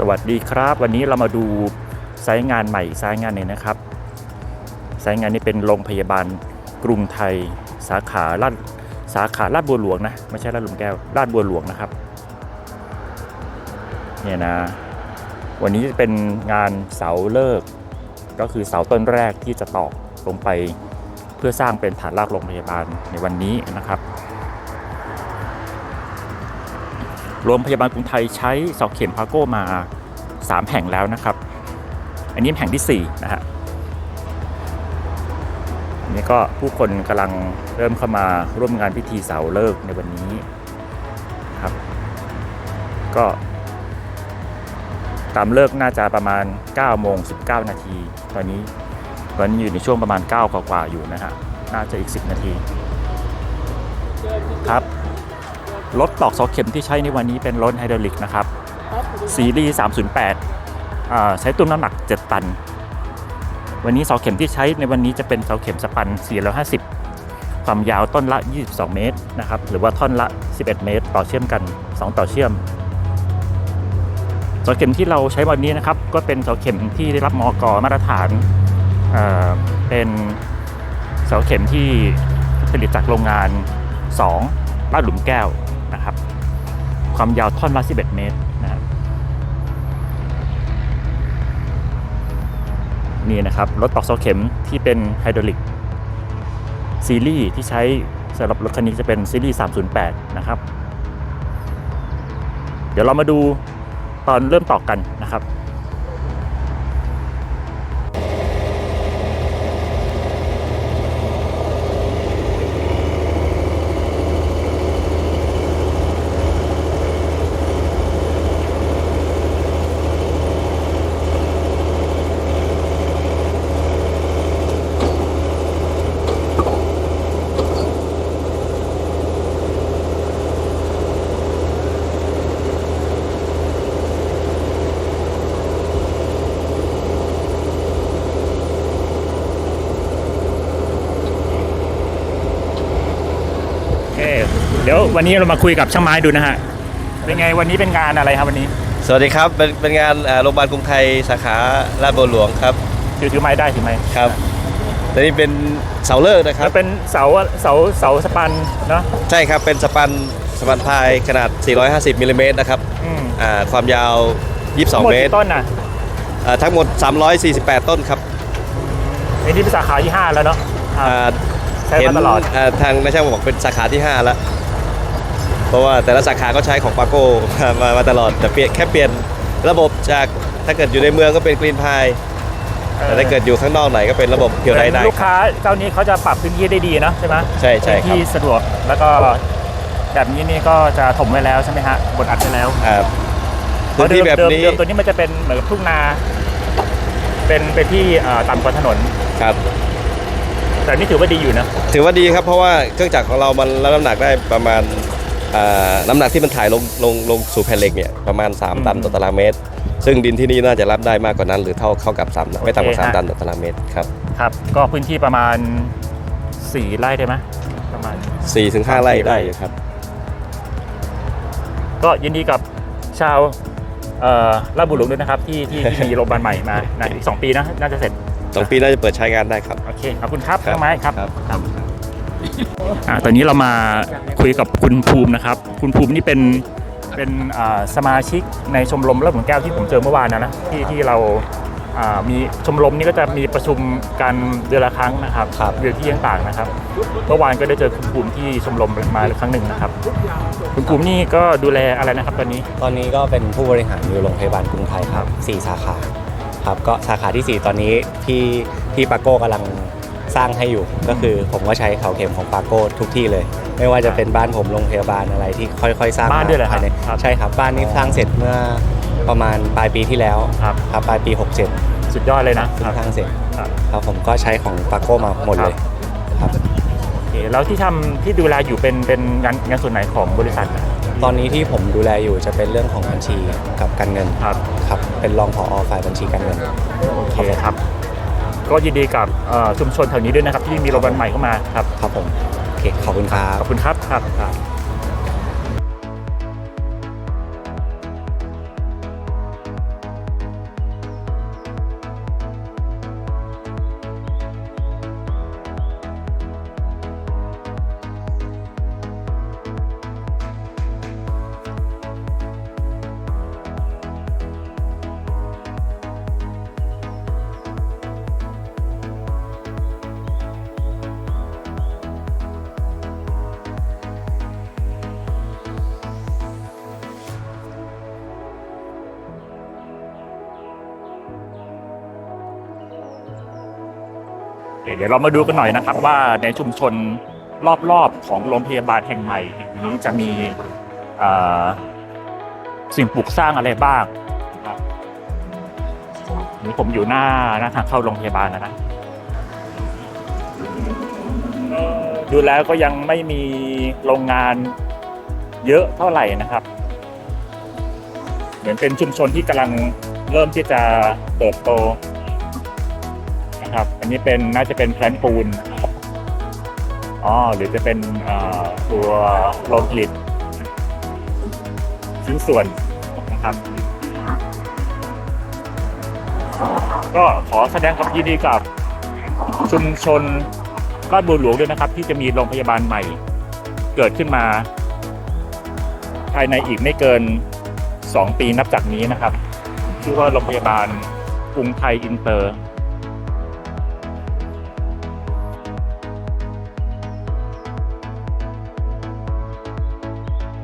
สวัสดีครับ วันนี้เรามาดูไซต์งานใหม่ไซต์งานหนึ่งนะครับไซต์งานนี้เป็นโรงพยาบาลกรุงไทย สาขาลาดสาขาลาดบัวหลวงนะไม่ใช่ลาดหลุมแก้วลาดบัวหลวงนะครับเนี่ยนะวันนี้จะเป็นงานเสาเลิก ก็คือเสาต้นแรกที่จะตอกลงไปเพื่อสร้างเป็นฐานรากโรงพยาบาลในวันนี้นะครับโรงพยาบาลกรุงไทยใช้เสาเข็มพาโก้มา 3 แห่งแล้วนะครับ อันนี้แห่งที่4นะฮะอันนี่ก็ผู้คนกำลังเริ่มเข้ามาร่วมงานพิธีเสาเลิกในวันนี้ครับ ก็ตามเลิกน่าจะประมาณ9โมง19 นาที ตอนนี้ตอนนี้อยู่ในช่วงประมาณ 9 กว่าๆอยู่นะฮะน่าจะอีก 10 นาทีครับรถตอกเสาเข็มที่ใช้ในวันนี้เป็นรถไฮดรอลิกนะครับ ซีรีส์308 ใช้ตุ้มน้ำหนัก 7 ตัน วันนี้เสาเข็มที่ใช้ในวันนี้จะเป็นเสาเข็มสปัน 450 ความยาวต้นละ 22 เมตรนะครับหรือว่าท่อนละ 11 เมตร ต่อเชื่อมกัน 2 ต่อเชื่อมเสาเข็มที่เราใช้วันนี้นะครับก็เป็นเสาเข็มที่ได้รับมอกมาตรฐานเเป็นเสาเข็มที่ผลิตจากโรงงาน 2ลาดหลุมแก้วนะครับ ความยาวท่อนละ11 เมตร นี่นะครับรถตอกเสาเข็มที่เป็นไฮดรอลิกซีรีส์ที่ใช้สำหรับรถคันนี้จะเป็นซีรีส์ 308 นะครับ เดี๋ยวเรามาดูตอนเริ่มตอกกันนะครับ ดี๋ยววันนี้เรามาคุยกับช่างไม้ดูนะฮะเป็นไงวันนี้เป็นงานอะไรครับวันนี้สวัสดีครับ เป็นเป็นงานเอ่อโรงพยาบาลกรุงไทยสาขาลาดบัวหลวงครับถือถือไม้ได้ถือไม้ครับและนี่เป็นเสาเลิกนะครัแล้บ วเป็นเสาเสาเสาสปันเนาะใช่ครับเป็นสปันสปันพายขนาด 450มิลลิเมตรนะครับอืมอ่าความยาวทั้งหม22 ดเมตรกี่ต้นน่ะอ่าทั้งหมด 348 ต้นครับไอ้นี่เป็นสาขาที่5แล้วเนาะอ่าอ่าใช้เห็นมาตลอด อ่าทางนายช่างบอกเป็นสาขาที่ 5 แล้ว เพราะว่าแต่ละสาขาก็ใช้ของปาโก้มามามาตลอดแต่เปลี่ยนแค่เปลี่ยนระบบจากถ้าเกิดอยู่ในเมืองก็เป็นกรีนพายแต่ถ้าเกิดอยู่ข้างนอกไหนก็เป็นระบบเพียวไดได้ลูกค้าเจ้านี้เขาจะปรับพื้นที่ได้ดีนะใช่ไหมใช่ใช่พื้นครับที่สะดวกแล้วก็แบบนี้นี่ก็จะถมไว้แล้วใช่ไหมฮะบดอัดไว้แล้วอ่าพื้นที่แบบนี้เดิมเดิมตัวนี้มันจะเป็นเหมือนกับทุ่งนา เป็นเป็นที่เอ่อต่ำกว่าถนนครับแต่นี่ถือว่าดีอยู่นะ ถือว่าดีครับเพราะว่าเครื่องจักรของเรามันรับน้ำหนักได้ประมาณอ่า น้ำหนักที่มันถ่ายลงลงลงสู่แผ่นเหล็กเนี่ยประมาณ 3 ตันต่อตารางเมตร ซึ่งดินที่นี่น่าจะรับได้มากกว่านั้น หรือเท่าเข้ากับ3ไม่ต่ำกว่าโอเคฮะ3ตันต่อตารางเมตรครับครับ ก็พื้นที่ประมาณ 4 ไร่ได้ไหมประมาณ4ถึง5ไร่ได้อยู่ครับ ก็ยินดีกับชาวเอ่อลาดบุรีด้วยนะครับที่ที่ที่มีโรงพยาบาลใหม่มานะอีก2ปีนะน่าจะเสร็จ2ปีน่าจะเปิดใช้งานได้ครับ โอเคขอบคุณครับครับน้องไม้ครับครับครับ อ่าตอนนี้เรามาคุยกับคุณภูมินะครับ คุณภูมินี่เป็นเป็นอ่าสมาชิกในชมรมรับหลวงแก้วที่ผมเจอเมื่อวานนะนะที่ที่เราอ่ามีชมรมนี้ก็จะมีประชุมกันเดือนละครั้งนะครับครับเดือนที่ต่างๆนะครับ เมื่อวานก็ได้เจอคุณภูมิที่ชมรมมาครั้งหนึ่งนะครับ คุณภูมินี่ก็ดูแลอะไรนะครับตอนนี้ ตอนนี้ก็เป็นผู้บริหารอยู่โรงพยาบาลกรุงไทยครับ4สาขาครับก็สาขาทีสี่4ตอนนี้ที่ที่ปาโก้กำลัง สร้างให้อยู่ ก็คือผมก็ใช้เขาเข็มของปาโก้ทุกที่เลย ไม่ว่าจะเป็นบ้านผมโรงพยาบาลอะไรที่ค่อยๆ สร้างบ้านด้วยเหรอครับภในครับ ใช่ครับบ้านนี้สร้างเสร็จเมื่อประมาณปลายปีที่แล้วครับ ครับปลายปี 67สุดยอดเลยนะเพิ่คงรับสร้างเสร็จครับครับผมก็ใช้ของปาโก้มาหมดเลยครับ โอเคแล้วที่ทำที่ดูแลอยู่เป็นเป็นงานงานส่วนไหนของบริษัทนะตอนนี้ที่ผมดูแลอยู่จะเป็นเรื่องของบัญชีกับการเงินครับครับเป็นรองผอฝ่ายบัญชีการเงิน โอเคครับ ก็ยินดีกับเอ่อชุมชนแถวนี้ด้วยนะครับที่มีโรงพยาบาลใหม่เข้ามาครับครับผมโอเคขอบคุณครับขอบคุณครับครับ เดี๋ยวเรามาดูกันหน่อยนะครับว่าในชุมชนรอบๆของโรงพยาบาลแห่งใหม่นี้จะมีสิ่งปลูกสร้างอะไรบ้างนะครับนี่ผมอยู่หน้าหน้าทางเข้าโรงพยาบาลนะนะดูแล้วก็ยังไม่มีโรงงานเยอะเท่าไหร่นะครับ เหมือนเป็นชุมชนที่กำลังเริ่มที่จะเติบโต นะครับ อันนี้เป็นน่าจะเป็นแพลนปูนอ๋อหรือจะเป็นตัวโรงผลิตชิ้นส่วนนะครับ ก็ขอแสดงความยินดีกับชุมชนบ้านบัวหลวงด้วยนะครับ ที่จะมีโรงพยาบาลใหม่ เกิดขึ้นมา ภายในอีกไม่เกิน 2 ปีนับจากนี้นะครับ ชื่อว่าโรงพยาบาลกรุงไทยอินเตอร์